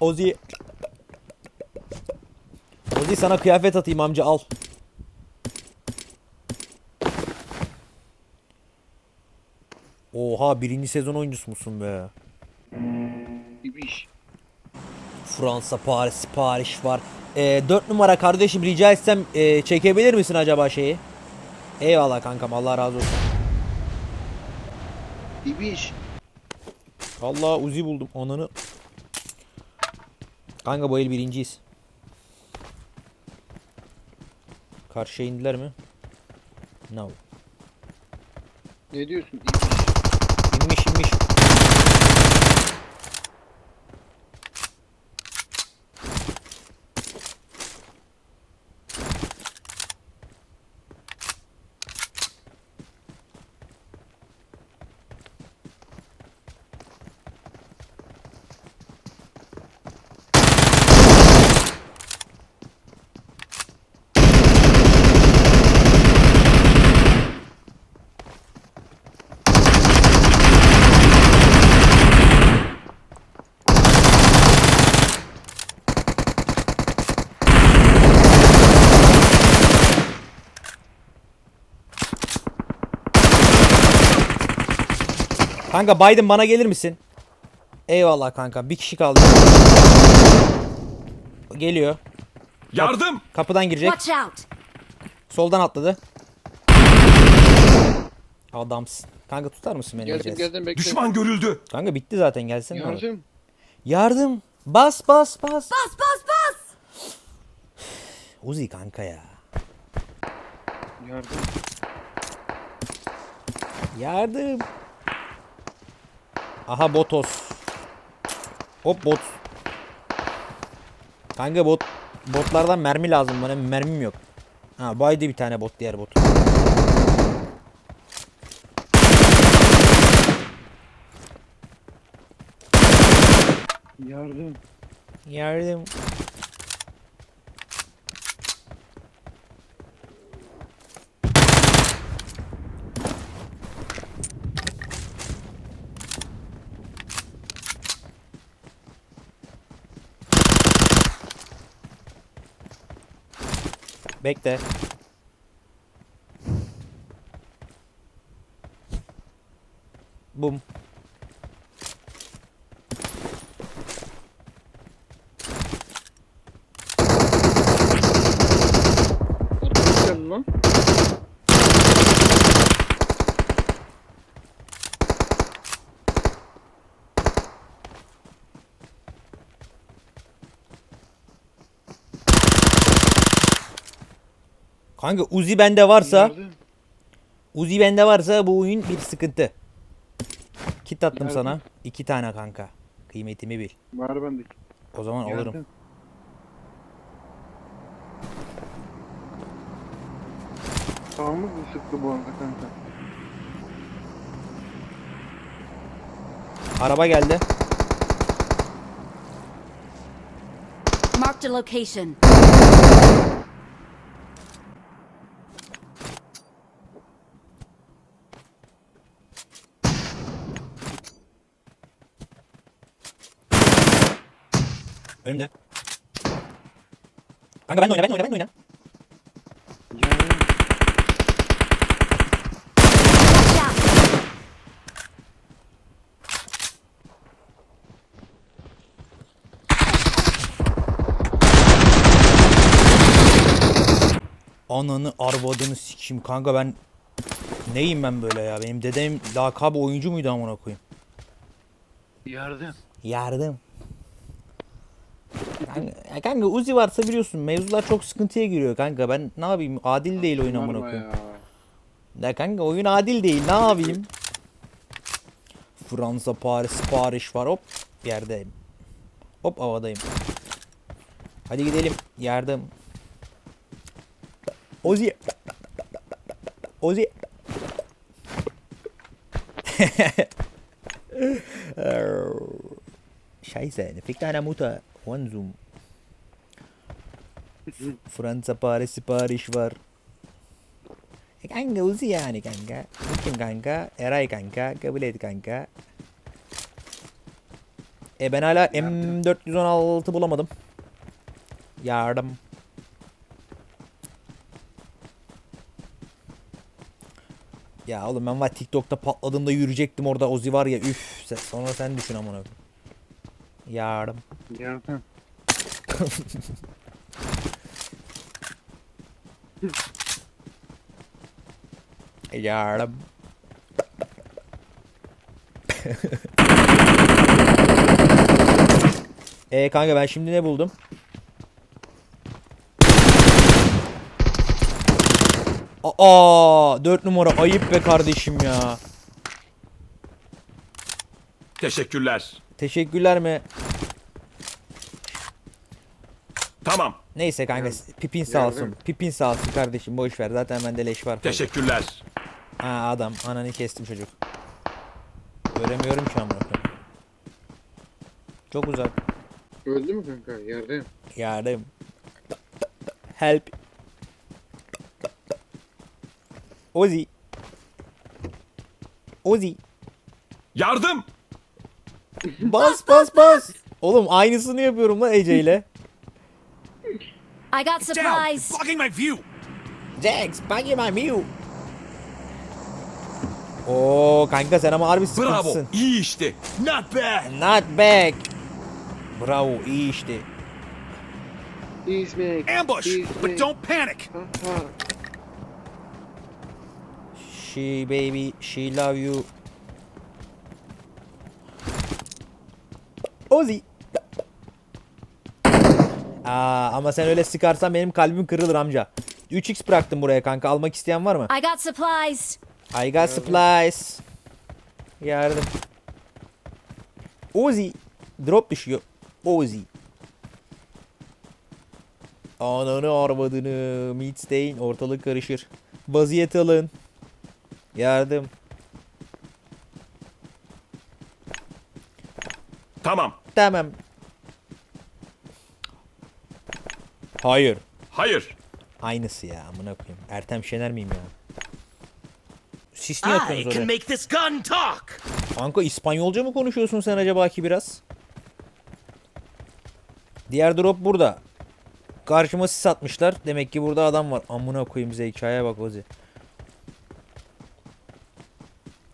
Ozi. Ozi sana kıyafet atayım amca al. Oha birinci sezon oyuncusu musun be? İbiş. Fransa, Paris, sipariş var. Ee, 4 numara kardeşim rica etsem e, çekebilir misin acaba şeyi? Eyvallah kankam Allah razı olsun. İbiş. Allah Uzi buldum ananı. Kanka bu el birinciyiz. Karşıya indiler mi? No. Ne diyorsun? İnmiş inmiş. Kanka Biden bana gelir misin? Eyvallah kanka. Bir kişi kaldı. Geliyor. Yardım! Kapıdan girecek. Watch out! Soldan atladı. Adamsın. Kanka tutar mısın beni? Geldim geldim bekle. Düşman görüldü. Kanka bitti zaten gelsene. abi. Yardım. Yardım. Bas bas bas. Bus, bus, bus! Uzi kanka ya. Yardım. Yardım. Aha botos. Hop bot. Kanka bot botlardan mermi lazım bana mermim yok. Ha baydı bir tane bot diğer bot. Yardım. Yardım. Bekle. Bum. Arkadaş geldi lan. Kanka Uzi bende varsa. Uzi bende varsa bu oyun bir sıkıntı. Kit attım Nerede? sana. iki tane kanka. Kıymetimi bil. Var bendeki. O zaman alırım. Yardım. Sağımız mı sıktı bu arada kanka? Araba geldi. Marked a location. Önümde. Kanka ben de oyna, ben de oyna, ben de oyna. Ananı arvadını sikeyim kanka ben neyim ben böyle ya? Benim dedem lakabı oyuncu muydu amına koyayım? Yardım. Yardım. Kanka, ya kanka Uzi varsa biliyorsun mevzular çok sıkıntıya giriyor kanka. Ben ne yapayım? Adil değil oyun amına koyayım. ya. Kanka oyun adil değil. Ne yapayım? Fransa, Paris, Paris var. Hop yerdeyim. Hop havadayım. Hadi gidelim. Yardım. Ozi. Ozi. Scheiße, eine fick deiner Mutter. One Fransa, Paris, sipariş var. E kanka Uzi yani kanka. Kim kanka? Eray kanka. Kabul et kanka. E ben hala M416 bulamadım. Yardım. Ya oğlum ben var TikTok'ta patladığımda yürüyecektim orada Ozi var ya üf sen- sonra sen düşün amına. Yardım. Yardım. Yardım. e kanka ben şimdi ne buldum? Aa 4 numara ayıp be kardeşim ya. Teşekkürler. Teşekkürler mi? Tamam. Neyse kanka pipin sağ olsun. Yardım. Pipin sağ olsun kardeşim boş ver. Zaten bende leş var. Teşekkürler. Ha adam ananı kestim çocuk. Göremiyorum ki amına. Çok uzak. Öldü mü kanka? Yardım. Yardım. Help. Ozi. Ozi. Yardım. Bas bas bas. Oğlum aynısını yapıyorum lan Ece ile. I got supplies. Blocking my view. Jax, buggy my mew. Oo oh, kanka sen ama harbi Bravo. sıkıntısın. İyi işte. Not bad. Not back. Bravo iyi işte. He's me. Ambush. He's But me. don't panic. Aha. She baby, she love you. Ozi. Aa, ama sen öyle sıkarsan benim kalbim kırılır amca. 3x bıraktım buraya kanka. Almak isteyen var mı? I got supplies. I got supplies. Yardım. Ozi. Drop düşüyor. Ozi. Ananı arvadını. Midstein ortalık karışır. Vaziyet alın. Yardım. Tamam. Tamam. Hayır. Hayır. Aynısı ya amına koyayım. Ertem Şener miyim ya? Siz ne yapıyorsunuz oraya? make this gun talk. Kanka İspanyolca mı konuşuyorsun sen acaba ki biraz? Diğer drop burada. Karşıma sis atmışlar. Demek ki burada adam var. Amına koyayım zekaya bak Ozi.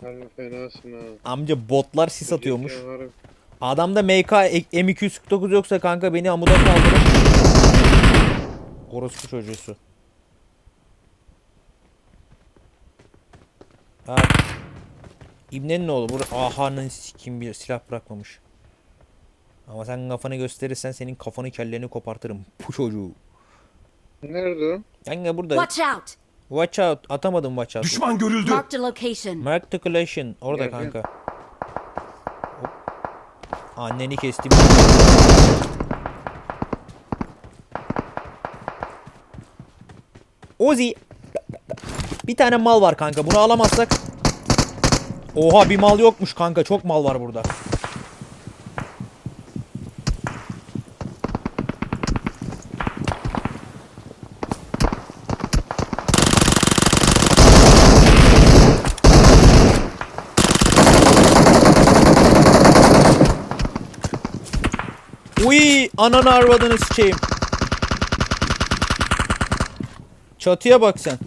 Kanka fenasın ha. Amca botlar sis atıyormuş. Canavarım. Adamda MK e- M249 yoksa kanka beni amuda kaldırır. Orospu çocuğusu. Ha. İbnenin oğlu. Burada ahanın sikim bir silah bırakmamış. Ama sen kafanı gösterirsen senin kafanı kelleni kopartırım. Bu çocuğu. Nerede? Kanka burada. Watch out. Watch out. Atamadım watch out. Düşman görüldü. Marked a location. Mark the collision. Orada Geldi. kanka. Hop. Anneni kestim. Ozi. Bir tane mal var kanka. Bunu alamazsak. Oha bir mal yokmuş kanka. Çok mal var burada. Uy ananı arvadını sıçayım. Çatıya bak sen.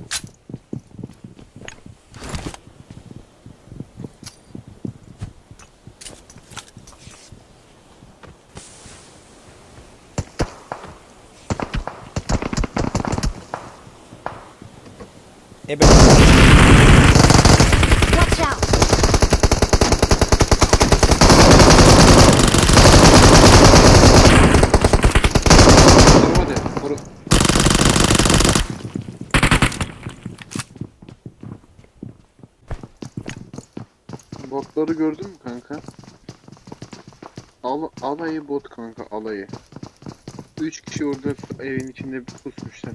Ebe. Watch out. Tamam hadi. Orası. Botları gördün mü kanka? Al, alayı bot kanka alayı. Üç kişi orada evin içinde pusmuşlar.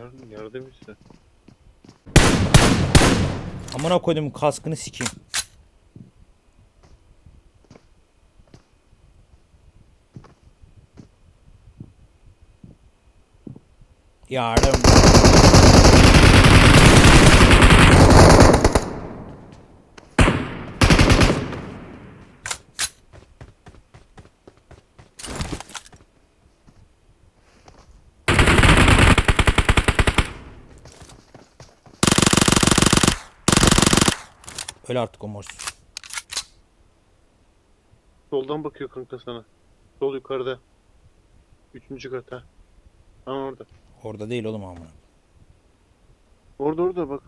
Yardım, yardım iste. Amına koydum kaskını sikeyim. Yardım. Öyle artık o morsuz. Soldan bakıyor kanka sana. Sol yukarıda. Üçüncü kata. Ha orada. Orada değil oğlum amına. Orada orada bak.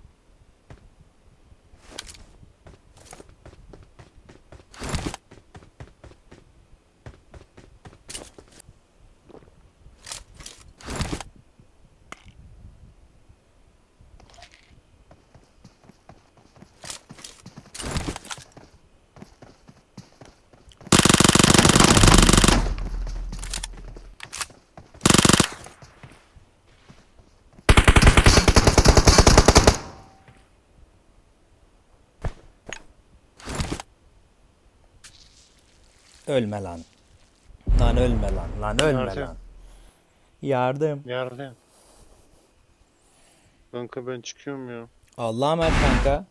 Ölme lan. Lan ölme lan. Lan ölme Yardım. lan. Yardım. Yardım. Kanka ben çıkıyorum ya. Allah'a emanet kanka.